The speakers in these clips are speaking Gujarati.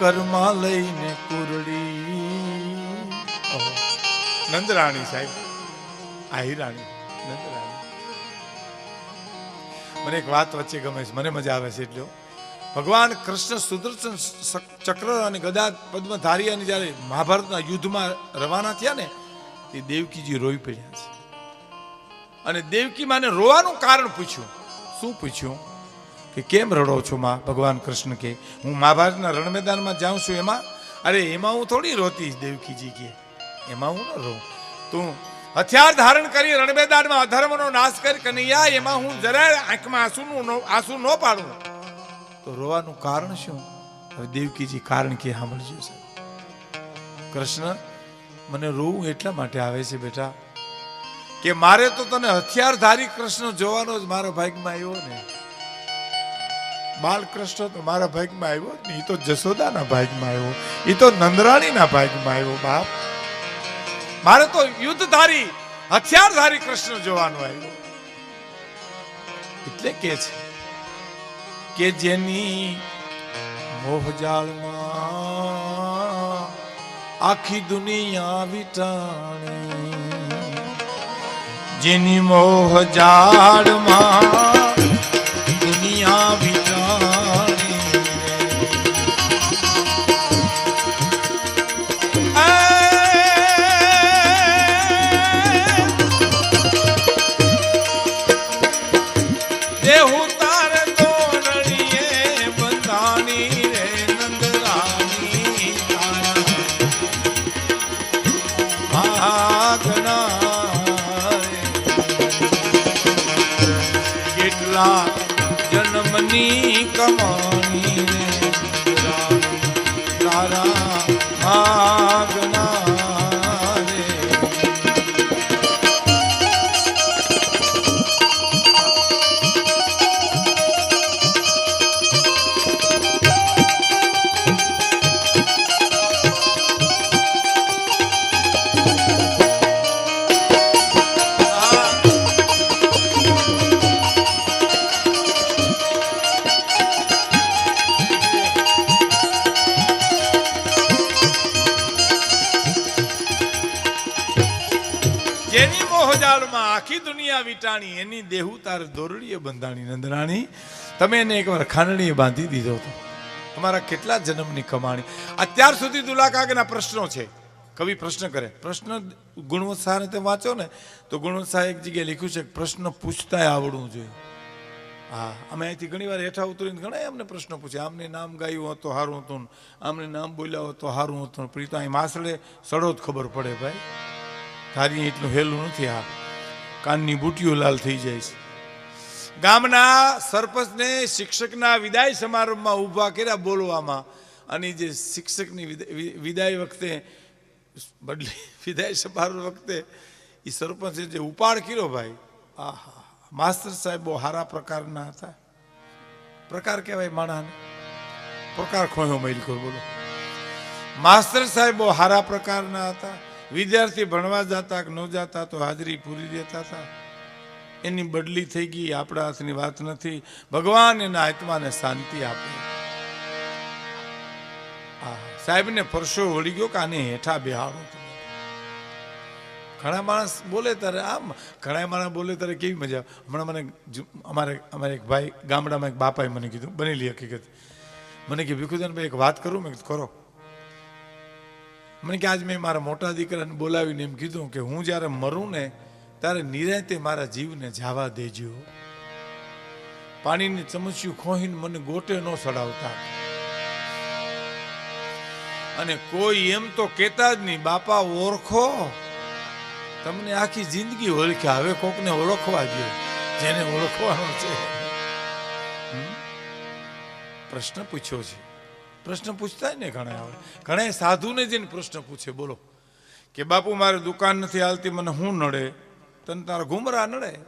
કરમાં લઈને કુરડી. નંદરાણી સાહેબ. આહિરાણી. નંદરાણી. મને એક વાત વચ્ચે ગમે છે. મને મજા આવે છે એટલો ભગવાન કૃષ્ણ સુદર્શન ચક્ર અને ગદા પદ્મધારી અને જ્યારે મહાભારતના યુદ્ધમાં રવાના થયા ને, તે દેવકીજી રોઈ પડ્યા છે. અને દેવકી માને રોવાનું કારણ પૂછ્યું. શું પૂછ્યું? કે કેમ રડો છો માં ભગવાન કૃષ્ણ કે? હું મહાભારતના રણ મેદાનમાં જાઉં છું એમાં? અરે, એમાં હું થોડી રોતી દેવકીજી કે. એમાં હું ન રોઉં. તું હથિયાર ધારણ કરી રણમેદાનમાં અધર્મનો નાશ કરી કનૈયા, એમાં હું જરાય આંખમાં આંસુનું આંસુ ન પાડું. તો રોવાનું કારણ શું? હવે દેવકીજી કારણ કે સાંભળજો છે કૃષ્ણ, મને રોવું એટલા માટે આવે છે બેટા, કે મારે તો તને હથિયારધારી કૃષ્ણ જોવાનો જ મારો ભાગમાં આવ્યો ને. બાલકૃષ્ણ તો મારા ભાગમાં આવ્યો ને એ તો જશોદાના ભાગમાં આવ્યો. એ તો નંદરાણીના ભાગમાં આવ્યો, બાપ. મારે તો યુદ્ધધારી, હથિયારધારી કૃષ્ણ જોવાનો આવ્યો. એટલે કે છે કે જેની મોહજાળમાં આખી દુનિયા વિટાણી. જેની મોહ આખી દુનિયા વિટાણી, એની દેહુ તાર દોરડીએ બંધાણી, નંદરાણી. તમે એને એકવાર ખાંડણીએ બાંધી દીધો હતો. તમારા કેટલા જન્મની કમાણી. અત્યાર સુધી દુલાકાગના પ્રશ્નો છે. કવિ પ્રશ્ન કરે, પ્રશ્ન ગુણવંત શાહને તમે વાંચો ને, તો ગુણવંત શાહ એક જગ્યાએ લખ્યું છે પ્રશ્ન પૂછતાય આવડવું જોઈએ. હા, અમે અહીંથી ઘણી વાર હેઠા ઉતરીને ઘણા અમને પ્રશ્નો પૂછ્યા. આમને નામ ગાયું હતું સારું હતું આમને નામ બોલ્યા હોત તો સારું હતું પ્રીતા તો અહીં માસડે સડો જ ખબર પડે ભાઈ. તારી એટલું હેલું નથી આ કાનની બુટીઓ લાલ થઈ જાય છે. ગામના સરપંચને શિક્ષકના વિદાય સમારંભમાં ઊભા કર્યા બોલવામાં. અને જે શિક્ષકની વિદાય- વખતે, બદલી વિદાય સમારોહ વખતે એ સરપંચે જે ઉપાડ કર્યો ભાઈ, આહા, માસ્તર સાહેબ બહુ સારા પ્રકારના હતા. પ્રકાર કહેવાય માણાને. પ્રકાર ખોયો મહિલ કર બોલો. માસ્તર સાહેબ બહુ સારા પ્રકારના હતા. વિદ્યાર્થી ભણવા જતા કે ન જતા તો હાજરી પૂરી દેતા હતા એની બદલી થઈ ગઈ, આપણા હાથની વાત નથી. ભગવાન એના આત્માને શાંતિ આપે. સાહેબને પરસો વળી ગયો કે આને હેઠા બિહાડો. ઘણા માણસ બોલે ત્યારે આમ, ઘણા માણસ બોલે ત્યારે કેવી મજા. હમણાં મને અમારે અમારે એક ભાઈ ગામડામાં એક બાપાએ મને કીધું, બનેલી હકીકત. મને કે ભીખુદાનભાઈ, એક વાત કરું, મેં કરો. મને કે આજ મેં મારા મોટા દીકરાને બોલાવીને એમ કીધું કે હું જ્યારે મરું ને ત્યારે નિરાંતે મારા જીવને જાવા દેજો. પાણીની ચમચ્યું ખોહીને મને ગોટે ન સડાવતા. અને કોઈ એમ તો કહેતા જ નહીં, બાપા, ઓળખો. તમને આખી જિંદગી ઓળખ્યા. હવે કોકને ઓળખવા દો જેને ઓળખવાનો છે? પ્રશ્ન પૂછ્યો છે. પ્રશ્ન પૂછતા ને ઘણા આવે ઘણા સાધુને જઈને પ્રશ્ન પૂછે, બોલો. કે બાપુ, મારે દુકાન નથી હાલતી, મને હું નડે? તને તારા ઘુમરા નડે?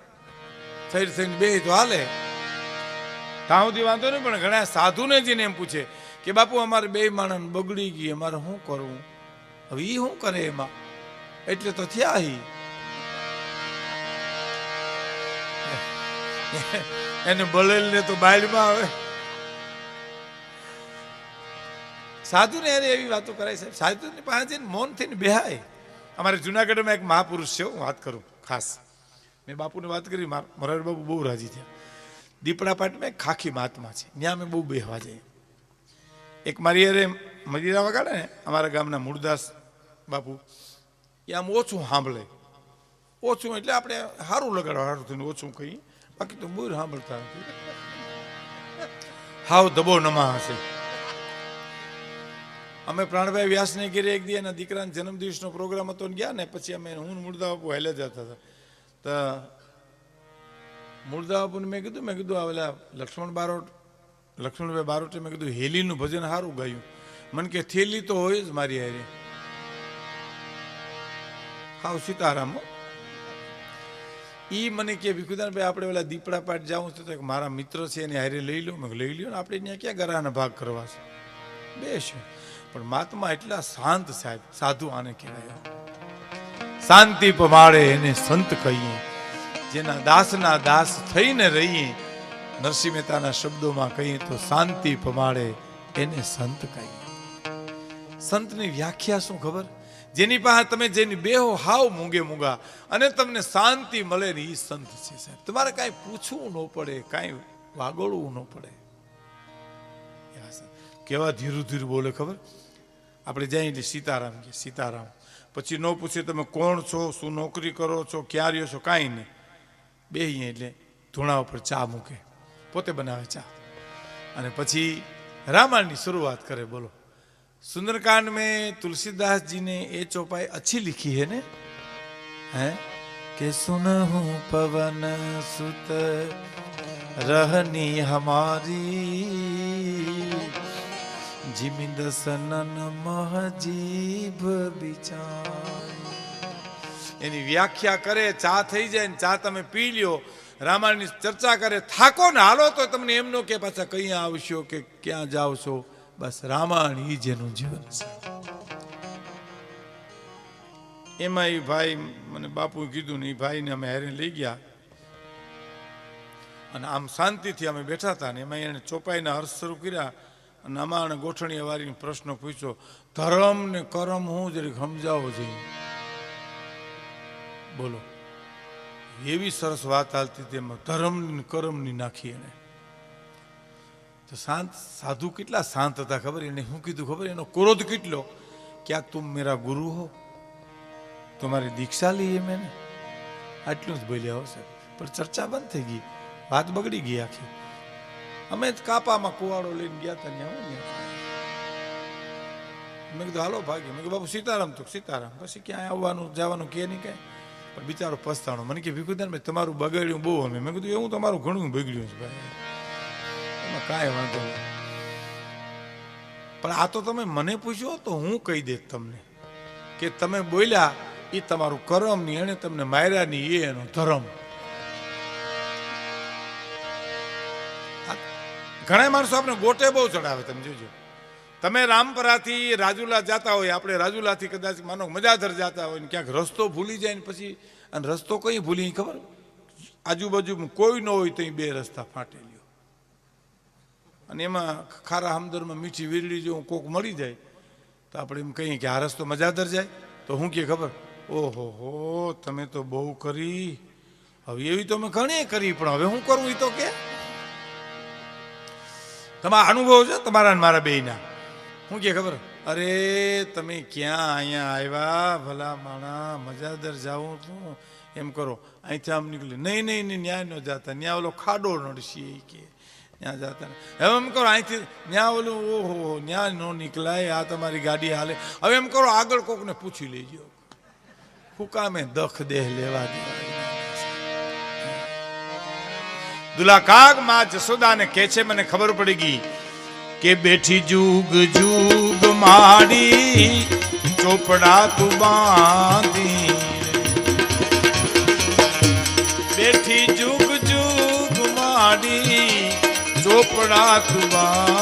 થઈ થઈને બે તો હાલે. સુધી વાંધો નહીં, પણ ઘણા સાધુને જઈને એમ પૂછે કે બાપુ, અમારે બે માણસ બગડી ગઈ, અમારે શું કરવું હવે એ શું કરે એમાં? એટલે તો થયા હી. એને બળેલ ને તો બાયલમાં આવે. સાધુને અરે એવી વાતો કરાય સાહેબ. સાધુની પાસે જઈને મૌન થઈને બેહાય. અમારે જુનાગઢમાં એક મહાપુરુષ છે, હું વાત કરું ખાસ. મેં બાપુને વાત કરી, માર મોરારી બાપુ બહુ રાજી થયા. દીપડા પાટમાં એક ખાખી મહાત્મા છે. ત્યાં અમે બહુ બેહવા જઈએ. એક મારી અરે મજીરા વગાડે ને, અમારા ગામના મૂળદાસ બાપુ, એ આમ ઓછું સાંભળે. ઓછું એટલે આપણે સારું લગાડવા સારું થઈને ઓછું કહીએ. બાકી તો બહુ સાંભળતા નથી. હાવ દબો નમા હશે. અમે પ્રાણભાઈ વ્યાસને ઘેરે એક દી એના દીકરાના જન્મદિવસનો પ્રોગ્રામ હતો ને ગયા ને, પછી અમે હું ને મૂળદા બાપુ હેલે જતા હતા. તો મૂળદા મેં કીધું મેં કીધું આવેલા લક્ષ્મણ બારોટ લક્ષ્મણભાઈ બારોટે મેં કીધું, હેલીનું ભજન સારું ગાયું. મને કે, થેલી તો હોય જ મારી હારે. હાવ સીતારામ. ઈ મને કે ભીખુદાનભાઈ આપણે ઓલા દીપડા પાટ જવું છે તો મારા મિત્ર છે એને હારે લઈ લો મેં લઈ લ્યો ને, આપણે ત્યાં ક્યાં ગરાના ભાગ કરવા છે? બેસ પણ મહાત્મા એટલા શાંત સાહેબ, સાધુ આને કહેવાય. શાંતિ પમાડે એને સંત કહીએ. જેના દાસના દાસ થઈને રહીએ, નરસિંહ મહેતાના શબ્દોમાં કહીએ તો શાંતિ પમાડે એને સંત કહીએ. સંતની વ્યાખ્યા શું ખબર? જેની પાસે તમે જેની બેહો હાવ મૂંગે મૂંગા, અને તમને શાંતિ મળે ને એ સંત છે સાહેબ. તમારે કાંઈ પૂછવું ન પડે, કાંઈ વાગોળવું ન પડે. કેવા ધીરું ધીરું બોલે ખબર? આપણે જઈએ સીતારામ કે, સીતારામ, પછી ન પૂછે તમે કોણ છો, શું નોકરી કરો છો, ક્યાં રહ્યો છો? કાંઈ નહીં. બે એટલે ધૂણા ઉપર ચા મૂકે. પોતે બનાવે ચા. અને પછી રામાયણની શરૂઆત કરે, બોલો. સુંદરકાંડ મેં તુલસીદાસજીને એ ચોપાઈ અચ્છી લીખી હે ને? હે? કે સુનહુ પવન સુત, રહની હમારી ਜਿਮਿ સનન ਮਹ ਜੀਭ ਵਿਚਾਈ એની વ્યાખ્યા કરે, ચા થઈ જાય ને ચા તમે પી લ્યો. રામાયણની ચર્ચા કરે, થાકો ને હાલો તો તમને એમનો કે પાછા કઈ આવશો કે ક્યાં જાવ છો? બસ રામાયણ ઈ જેનું જીવન છે. એમાં એ ભાઈ મને બાપુ કીધું ને એ ભાઈને અમે હેરી લઈ ગયા. અને આમ શાંતિથી અમે બેઠા હતા ને એમાં એને ચોપાઈને હર્ષ શરૂ કર્યા. અને અને ગોઠણીયા પ્રશ્ન પૂછ્યો ધર્મ ને કરમ હું જરીક સમજાવો જોઈએ બોલો. એવી સરસ વાત હાલતી તેમાં ધર્મ કરમની નાખી એને. તો શાંત, સાધુ કેટલા શાંત હતા ખબર? એને શું કીધું, ખબર? એનો ક્રોધ કેટલો? ક્યાં તું મેરા ગુરુ હો? તમારી દીક્ષા લઈએ મેને આટલું જ બોલ્યા હશે પણ ચર્ચા બંધ થઈ ગઈ. વાત બગડી ગઈ આખી. અમે જ કાપામાં કુવાડો લઈને ગયા હતા ત્યાં મેં કીધું, હાલો ભાગ્ય મેં કીધું, બાપુ, સીતારામ તો, સીતારામ. પછી ક્યાંય આવવાનું, જવાનું કે નહીં કાંઈ. પણ બિચારો પસ્તાણો. મને કે, ભીખુદાન ભાઈ, તમારું બગાડ્યું બહુ અમે. મેં કીધું, એવું તમારું ઘણું બગડ્યું છે ભાઈ. એમાં કાંઈ વાંધો નહીં. પણ આ તો તમે મને પૂછ્યો તો હું કહી દેત તમને કે તમે બોલ્યા એ તમારું કરમની એને તમને માર્યા ની એ એનો ધર્મ. ઘણા માણસો આપણે ગોટે બહુ ચડાવે, તમે જોજો. તમે રામપરાથી રાજુલા જતા હોય, આપણે રાજુલાથી કદાચ માનો મજાધર જતા હોય ને ક્યાંક રસ્તો ભૂલી જાય ને પછી, અને રસ્તો કઈ ભૂલી ખબર? આજુબાજુ કોઈ ન હોય તો બે રસ્તા ફાટેલી અને એમાં ખારા હમદરમાં મીઠી વીરડી જો કોક મળી જાય, તો આપણે એમ કહીએ કે આ રસ્તો મજાદર જાય. તો હું કે ખબર? ઓહો હો, તમે તો બહુ કરી. હવે એવી તો મેં ઘણી કરી, પણ હવે હું કરું એ તો કે? તમારા અનુભવ છે? તમારા મારા બેયના. શું કે ખબર? અરે, તમે ક્યાં અહીંયા આવ્યા? ભલા માણા, મજાદર જાઉં છું. એમ કરો. અહીંથી આમ નીકળી. નહીં નહીં નહીં, ન્યાય ન જાતા. ન્યા ઓલો ખાડો નડશી કે. ત્યાં જાતા. હવે એમ કરો, અહીંથી ન્યા ઓલું, ઓહો ન્યાય ન નીકળાય. આ તમારી ગાડી હાલે. હવે એમ કરો, આગળ કોકને પૂછી લેજો. ફૂકામે દખ દેહ લેવા દેવા. દુલાકાગમાં જસોદાને કે છે, મને ખબર પડી ગઈ કે બેઠી જુગ જુગ માડી, ચોપડા તું બાંધી. બેઠી જુગ જુગ માડી, ચોપડા તું બાંધી.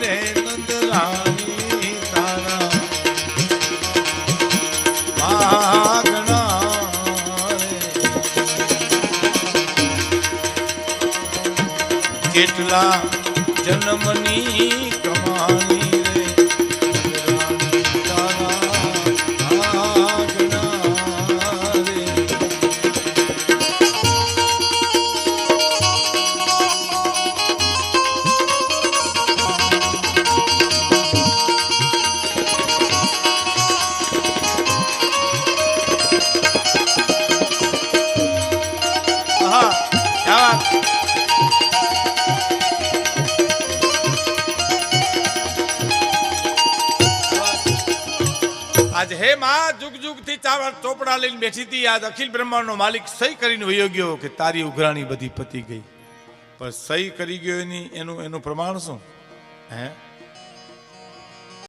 રે નંદલાલી તારા માગણા કેટલા જન્મની આજ હે માં, જુગ જુગથી ચાવડ ચોપડા લઈને બેઠી હતી. આજ અખિલ બ્રહ્માંડનો માલિક સહી કરીને વયો ગયો કે તારી ઉઘરાણી બધી પતી ગઈ. પણ સહી કરી ગયો એની, એનું એનું પ્રમાણ શું? હે?